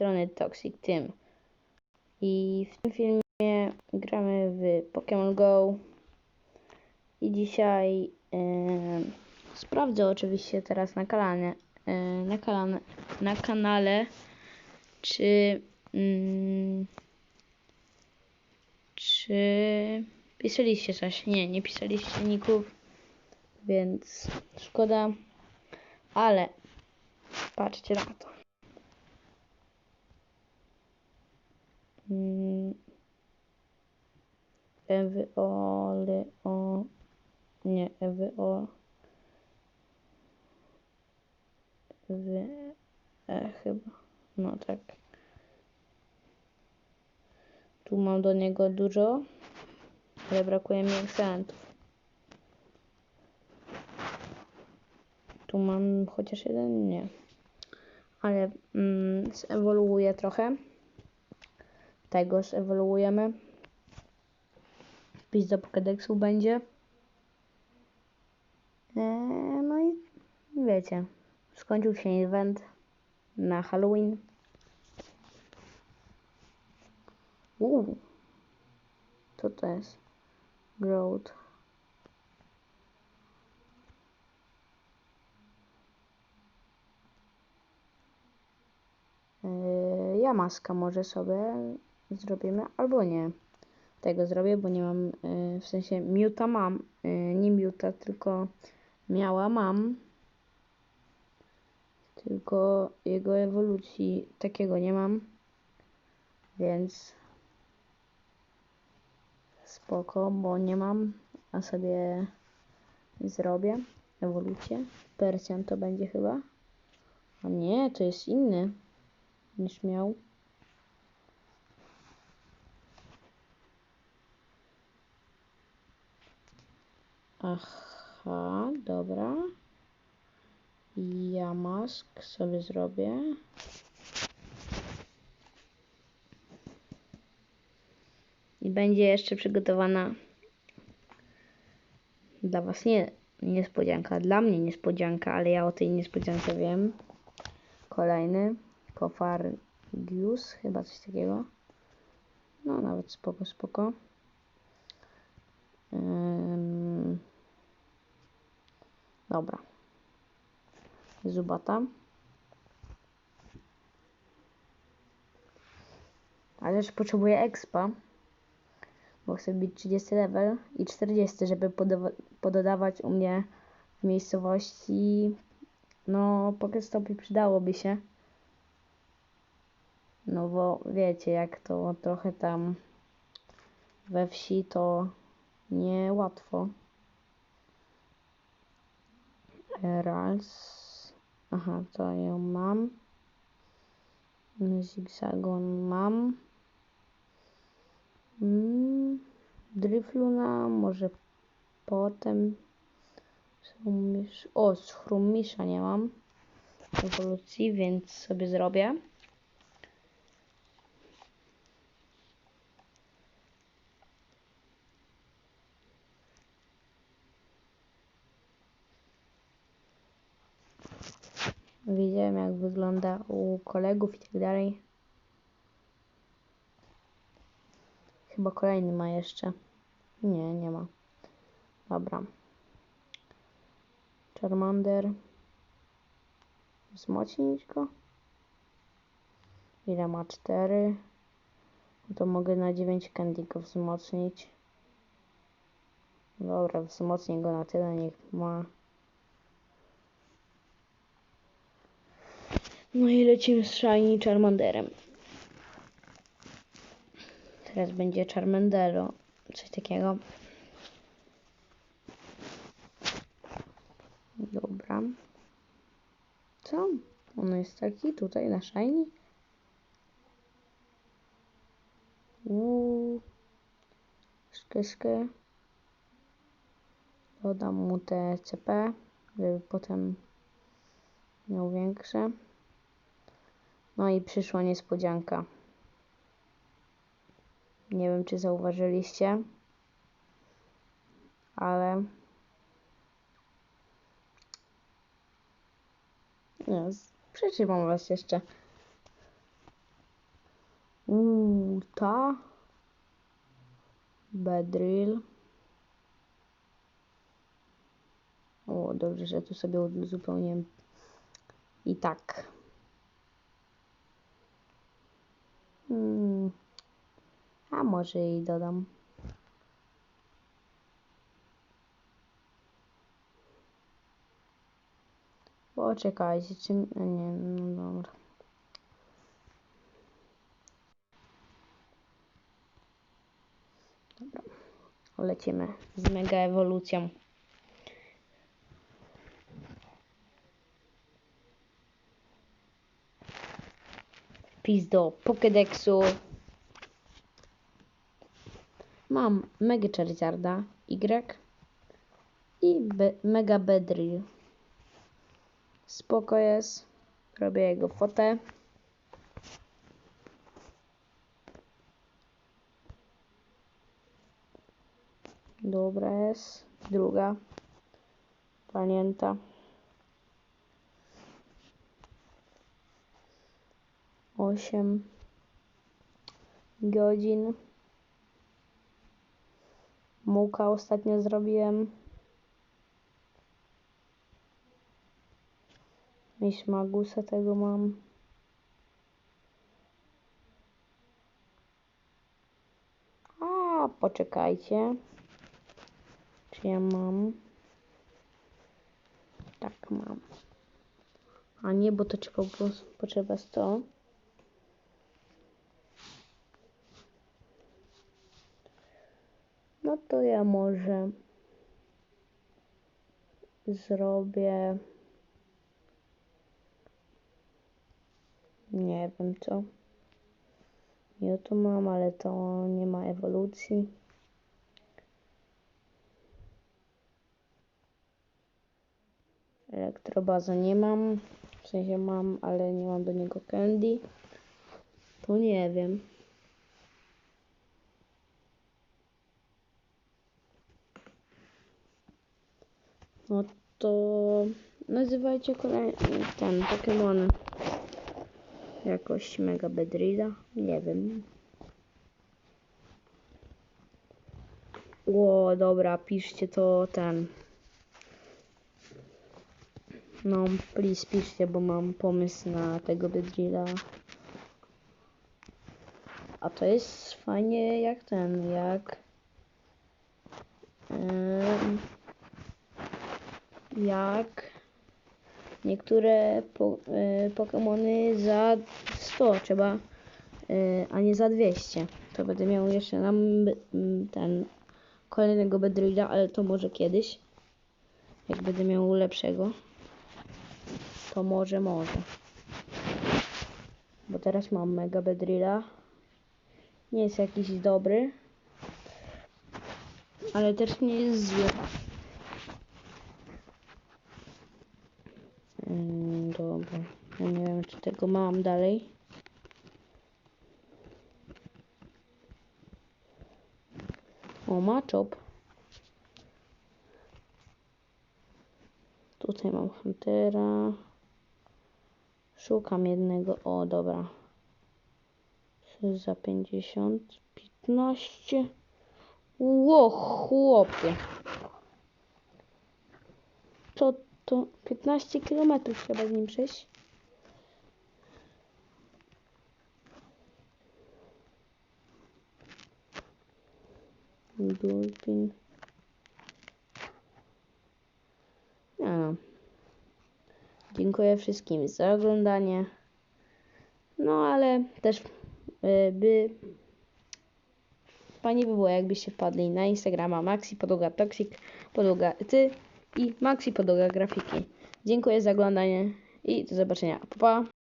strony Toxic Team. I w tym filmie gramy w Pokémon Go. I dzisiaj em, sprawdzę oczywiście teraz na kanale, e, na kanale, na kanale czy mm, czy pisaliście coś? Nie, nie pisaliście ników, więc szkoda, ale patrzcie na to. Ewy o, nie, Ewy o, Ewy, e, chyba, no tak. Tu mam do niego dużo, ale brakuje mi akcentów. Tu mam chociaż jeden, nie. Ale mm, zewoluuję trochę. Tego zewoluujemy. Wpis do Pokédexu będzie. Eee, no i wiecie, skończył się event na Halloween. Uuu, co to jest? Growth. Eee, ja maska może sobie zrobimy, albo nie. Tego zrobię, bo nie mam, e, w sensie miuta mam, e, nie miuta, tylko miała mam. Tylko jego ewolucji takiego nie mam. Więc spoko, bo nie mam, a sobie zrobię ewolucję. Persjan to będzie chyba. A nie, to jest inny niż miał. Aha, dobra. Ja mask sobie zrobię. I będzie jeszcze przygotowana dla Was nie niespodzianka, dla mnie niespodzianka, ale ja o tej niespodziance wiem. Kolejny Kofargius, chyba coś takiego. No nawet spoko, spoko. Dobra. Zubata. Ale też potrzebuję expa. Bo chcę być 30 level i 40, żeby pododawać u mnie w miejscowości. No, Pokestopy przydałoby się. No bo wiecie, jak to trochę tam we wsi to niełatwo. Raz. Aha, to ją mam. Zigzagon mam. Mm, Dryfluna może potem. O, schrumisza nie mam ewolucji, więc sobie zrobię. Widziałem jak wygląda u kolegów i tak dalej. Chyba kolejny ma jeszcze. Nie, nie ma. Dobra. Charmander. Wzmocnić go. Ile ma? 4. No to mogę na 9 candy go wzmocnić. Dobra, wzmocnię go na tyle, niech ma. No i lecimy z Shiny Charmanderem. Teraz będzie Charmandero. Coś takiego. Dobra. Co? On jest taki tutaj na Shiny? Uuu. Szkyszky. Dodam mu te CP, żeby potem miał większe. No i przyszła niespodzianka. Nie wiem, czy zauważyliście, ale nie, z- przytrzymam was jeszcze. ta. Bedrill. O, dobrze, że tu sobie uzupełniłem. I tak. Hmm. A może i dodam. Poczekajcie, czy... a Nie, no dobra. Dobra. Lecimy z mega ewolucją. Wpis do Pokédexu. Mam Mega Charizarda Y i Be Mega Bedrill. Spoko jest. Robię jego fotę. Dobra jest. Druga. Panięta. Osiem godzin. Muka ostatnio zrobiłem. Miś Magusa tego mam. A, poczekajcie. Czy ja mam? Tak, mam. A nie, bo to trzeba potrzeba 100. No to ja może zrobię. Nie wiem co. Ja to mam, ale to nie ma ewolucji. Elektrobaza nie mam. W sensie mam, ale nie mam do niego candy. To nie wiem. No to nazywajcie kolej ten Pokémon jakoś Mega Bedrilla. Nie wiem. O, dobra, piszcie to ten. No, please piszcie, bo mam pomysł na tego Bedrilla. A to jest fajnie jak ten, jak... em, jak niektóre po, y, Pokemony za 100 trzeba, y, a nie za 200. To będę miał jeszcze nam ten kolejnego Bedrilla, ale to może kiedyś. Jak będę miał lepszego. To może, może. Bo teraz mam Mega Bedrilla. Nie jest jakiś dobry. Ale też nie jest zły. Mm, dobra. Ja nie wiem, czy tego mam dalej. O, Machop. Tutaj mam Huntera. Szukam jednego. O, dobra. Za 50. 15. Ło, chłopie. To, to 15 km trzeba z nim przejść. Dolphin. No. Dziękuję wszystkim za oglądanie. No ale też y, by fajnie by było jakbyście wpadli na Instagrama Maxi Podłoga Toxic, Podłoga Ty i Maxi Podłoga Grafiki. Dziękuję za oglądanie i do zobaczenia. Pa! pa.